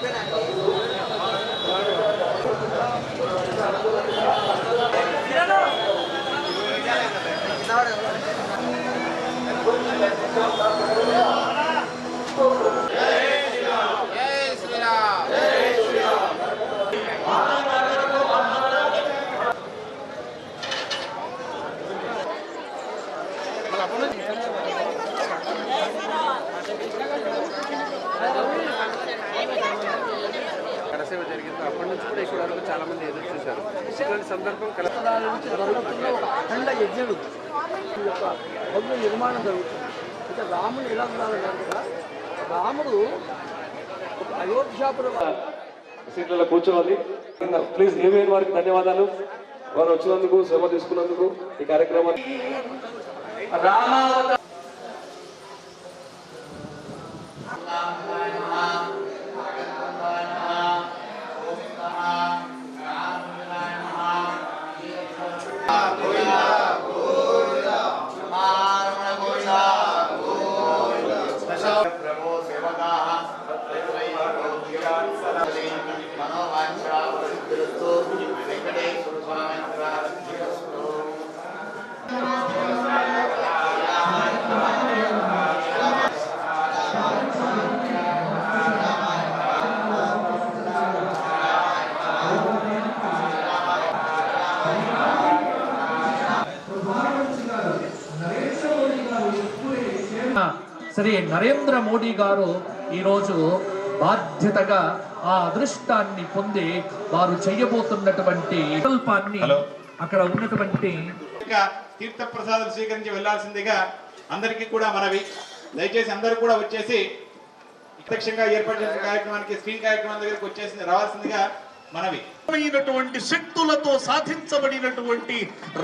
కరసేవ జరిగిందో అప్పటి నుంచి కూడా ఇక్కడ వరకు చాలా మంది ఎదురు చూశారు ఇటువంటి సందర్భం కల సంవత్సరాల నుంచి జరుగుతున్న ఒక అఖండ యజ్ఞం. ఈ యొక్క భవ్య నిర్మాణం జరుగుతుంది ఇక రాముడు ఎలా ఉన్నాడంటే రాముడు అయోధ్యాపురం సీట్లలో కూర్చోవాలి ప్లీజ్ ఏమేమి వారికి ధన్యవాదాలు వారు వచ్చినందుకు శ్రమ తీసుకున్నందుకు ఈ కార్యక్రమాన్ని ప్రభో శ్రీ నరేంద్ర మోడీ గారు ఈరోజు బాధ్యతగా ఆ అదృష్టాన్ని పొంది వారు చేయబోతున్నటువంటి వికల్పాన్ని అక్కడ ఉన్నటువంటి ఇంకా తీర్థ ప్రసాదాలు స్వీకరించి వెళ్ళాల్సిందిగా అందరికీ కూడా మనవి. దయచేసి అందరూ కూడా వచ్చేసి ప్రత్యక్షంగా ఏర్పాటు చేసిన కార్యక్రమానికి స్క్రీన్ కార్యక్రమం దగ్గరికి వచ్చేసి రావాల్సిందిగా మనవి. అయినటువంటి శక్తులతో సాధించబడినటువంటి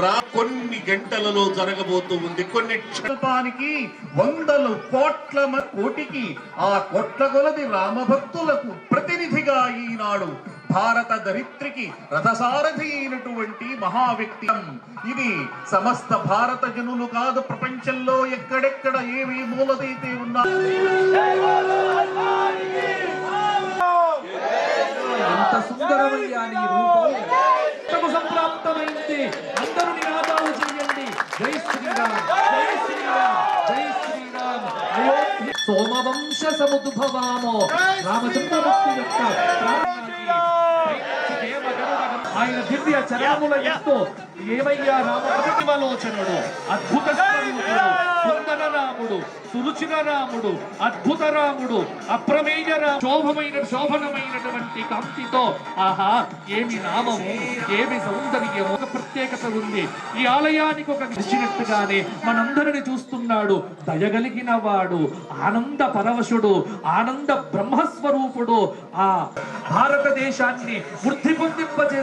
రా కొన్ని గంటలలో జరగబోతూ ఉంది. కొన్ని క్షల్పానికి వందలు కోట్ల కోటికి ఆ కోట్ల కొలది రామభక్తులకు ప్రతినిధిగా ఈనాడు భారత దరిత్రికి రథసారథి అయినటువంటి మహావ్యక్తి. ఇది సమస్త భారత జనులు కాదు ప్రపంచంలో ఎక్కడెక్కడ ఏవి మూలదైతే ఉన్నారు ఎంత సుందరమయ్యా నీ రూపం? సంప్రాప్తమైంది అందరూ నినాదాలు చేయండి. జై శ్రీరామ్ జై శ్రీరామ్ జై శ్రీరామ్. సోమవంశ సముద్భవామో రామచంద్రమూర్తి యొక్క ఆయన దివ్య చరాముల ఎంతో ఏమయ్యా రామలోచనుడు అద్భుత సుందర రాముడు సురుచిన రాముడు అద్భుత రాముడు అప్రమేయ రా- శోభమైన శోభనమైనటువంటి కాంతితో ఆహా ఏమి నామము ఏమి సౌందర్యము ఒక ప్రత్యేకత ఉంది. ఈ ఆలయానికి ఒక విడిచినట్టుగానే మనందరిని చూస్తున్నాడు. దయగలిగిన వాడు ఆనంద పరవశుడు ఆనంద బ్రహ్మస్వరూపుడు ఆ భారతదేశాన్ని వృద్ధి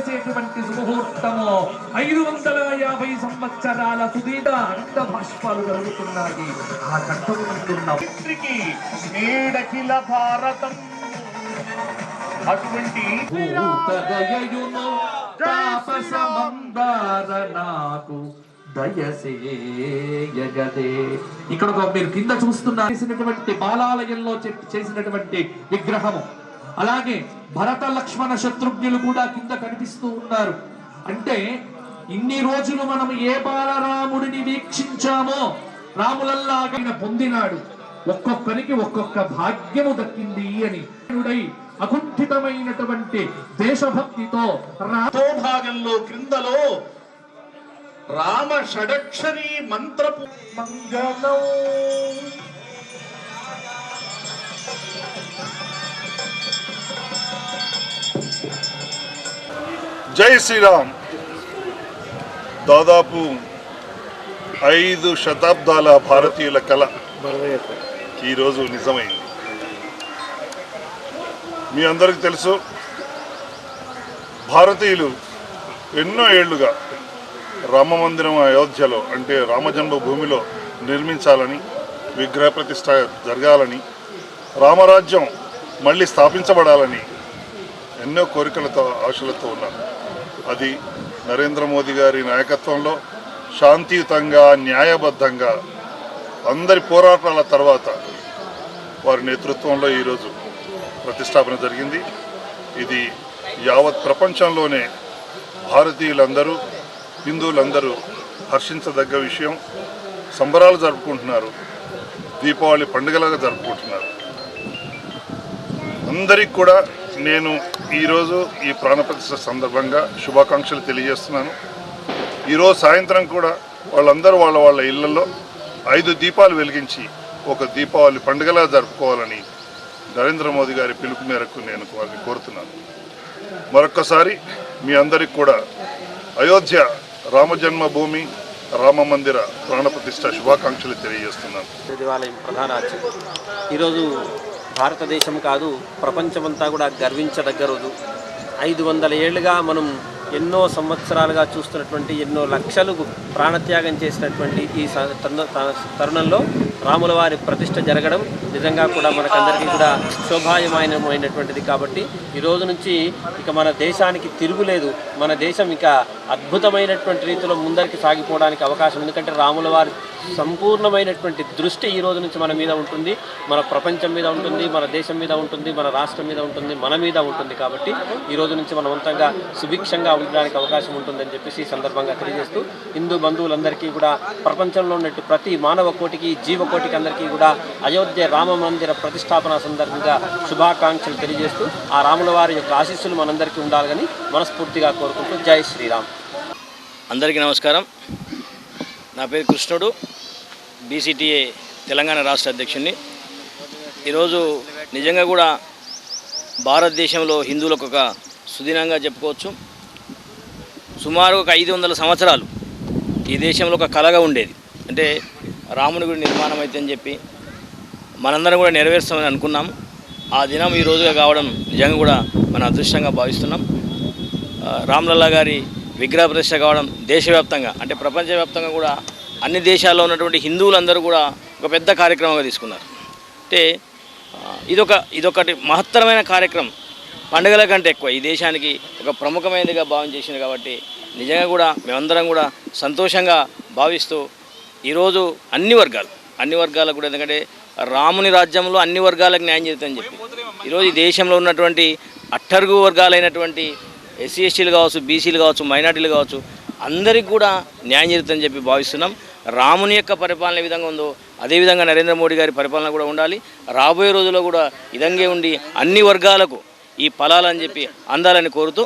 చేసేటువంటి సుముహూర్తము ఐదు వందల యాభై సంవత్సరాల సుదీర్ఘ అంత భాష్పాలు జరుగుతున్నాయి. ఆ కంఠము వింటున్నాం దరిత్రికి నేడకిల భారతం అటువంటి నాకు దయసేయగదే ఇక్కడ ఒక మీరు కింద చూస్తున్నారు చేసినటువంటి బాలాలయంలో చే- చేసినటువంటి విగ్రహము. అలాగే భరత లక్ష్మణ శత్రుఘ్నులు కూడా కింద కనిపిస్తూ ఉన్నారు. అంటే ఇన్ని రోజులు మనం ఏ బాలరాముడిని వీక్షించామో రాములల్లాగా పొందినాడు. ఒక్కొక్కరికి ఒక్కొక్క భాగ్యము దక్కింది అని. అకుంఠితమైనటువంటి దేశభక్తితో రాతో భాగంలో క్రిందలో రామ షడక్షరి మంత్రపు మంగళం. జై శ్రీరామ్. దాదాపు ఐదు శతాబ్దాల భారతీయుల కళ ఈరోజు నిజమైంది. మీ అందరికీ తెలుసు భారతీయులు ఎన్నో ఏళ్ళుగా రామ మందిరం అయోధ్యలో అంటే రామజన్మభూమిలో నిర్మించాలని విగ్రహ ప్రతిష్ట జరగాలని రామరాజ్యం మళ్ళీ స్థాపించబడాలని ఎన్నో కోరికలతో ఆశలతో ఉన్నారు అది నరేంద్ర మోదీ గారి నాయకత్వంలో శాంతియుతంగా న్యాయబద్ధంగా అందరి పోరాటాల తర్వాత వారి నేతృత్వంలో ఈరోజు ప్రతిష్టాపన జరిగింది. ఇది యావత్ ప్రపంచంలోనే భారతీయులందరూ హిందువులందరూ హర్షించదగ్గ విషయం. సంబరాలు జరుపుకుంటున్నారు. దీపావళి పండుగలాగా జరుపుకుంటున్నారు. అందరికి కూడా నేను ఈరోజు ఈ ప్రాణప్రతిష్ఠ సందర్భంగా శుభాకాంక్షలు తెలియజేస్తున్నాను. ఈరోజు సాయంత్రం కూడా వాళ్ళందరూ వాళ్ళ వాళ్ళ ఇళ్ళలో ఐదు దీపాలు వెలిగించి ఒక దీపావళి పండుగలా జరుపుకోవాలని నరేంద్ర మోదీ గారి పిలుపు మేరకు నేను వారిని కోరుతున్నాను. మరొక్కసారి మీ అందరికి కూడా అయోధ్య రామజన్మభూమి రామ మందిర ప్రాణప్రతిష్ఠ శుభాకాంక్షలు తెలియజేస్తున్నాను. దేవాలయం ప్రధాన ఈరోజు భారతదేశం కాదు ప్రపంచమంతా కూడా గర్వించదగ్గ రోజు ఐదు వందల ఏళ్ళుగా మనం ఎన్నో సంవత్సరాలుగా చూస్తున్నటువంటి ఎన్నో లక్షలు ప్రాణత్యాగం చేసినటువంటి ఈ స- తరుణ- తరుణంలో రాముల వారి ప్రతిష్ట జరగడం నిజంగా కూడా మనకందరికీ కూడా శోభాయమైనటువంటిది కాబట్టి ఈ రోజు నుంచి ఇక మన దేశానికి తిరుగులేదు మన దేశం ఇక అద్భుతమైనటువంటి రీతిలో ముందరికి సాగిపోవడానికి అవకాశం ఎందుకంటే రాముల వారి సంపూర్ణమైనటువంటి దృష్టి ఈ రోజు నుంచి మన మీద ఉంటుంది. మన ప్రపంచం మీద ఉంటుంది మన దేశం మీద ఉంటుంది మన రాష్ట్రం మీద ఉంటుంది మన మీద ఉంటుంది కాబట్టి ఈ రోజు నుంచి మనవంతంగా సుభిక్షంగా ఉండడానికి అవకాశం ఉంటుందని చెప్పేసి ఈ సందర్భంగా తెలియజేస్తూ హిందూ బంధువులందరికీ కూడా ప్రపంచంలో ఉన్నట్టు ప్రతి మానవ కోటికి జీవ కోటికి అందరికీ కూడా అయోధ్య రామ మందిర ప్రతిష్టాపన సందర్భంగా శుభాకాంక్షలు తెలియజేస్తూ ఆ రాముల వారి యొక్క ఆశీస్సులు మనందరికీ ఉండాలని మనస్ఫూర్తిగా కోరుకుంటూ జై శ్రీరామ్. అందరికీ నమస్కారం. నా పేరు కృష్ణుడు బీసీటీఏ తెలంగాణ రాష్ట్ర అధ్యక్షుడిని ఈరోజు నిజంగా కూడా భారతదేశంలో హిందువులకు ఒక సుదినంగా చెప్పుకోవచ్చు. సుమారు ఒక ఐదు వందల సంవత్సరాలు ఈ దేశంలో ఒక కళగా ఉండేది. అంటే రాముని గుడి నిర్మాణం అయితే అని చెప్పి మనందరం కూడా నెరవేరుస్తామని అనుకున్నాం. ఆ దినం ఈ రోజుగా కావడం నిజంగా కూడా మన అదృష్టంగా భావిస్తున్నాం. రామ్లల్లా గారి విగ్రహ ప్రతిష్ట కావడం దేశవ్యాప్తంగా అంటే ప్రపంచవ్యాప్తంగా కూడా అన్ని దేశాల్లో ఉన్నటువంటి హిందువులందరూ కూడా ఒక పెద్ద కార్యక్రమంగా తీసుకున్నారు. అంటే ఇదొక ఇదొకటి మహత్తరమైన కార్యక్రమం. పండుగల కంటే ఎక్కువ. ఈ దేశానికి ఒక ప్రముఖమైనదిగా భావం చేసింది కాబట్టి నిజంగా కూడా మేమందరం కూడా సంతోషంగా భావిస్తూ ఈరోజు అన్ని వర్గాలు అన్ని వర్గాలకు కూడా ఎందుకంటే రాముని రాజ్యంలో అన్ని వర్గాలకు న్యాయం చేస్తుందని చెప్పి. ఈరోజు ఈ దేశంలో ఉన్నటువంటి అట్టరుగు వర్గాలైనటువంటి ఎస్సీ ఎస్టీలు కావచ్చు బీసీలు కావచ్చు మైనార్టీలు కావచ్చు అందరికి కూడా న్యాయం జరుగుతుందని చెప్పి భావిస్తున్నాం. రాముని యొక్క పరిపాలన ఏ విధంగా ఉందో అదేవిధంగా నరేంద్ర మోడీ గారి పరిపాలన కూడా ఉండాలి. రాబోయే రోజుల్లో కూడా ఇదంగే ఉండి అన్ని వర్గాలకు ఈ ఫలాలని చెప్పి అందాలని కోరుతూ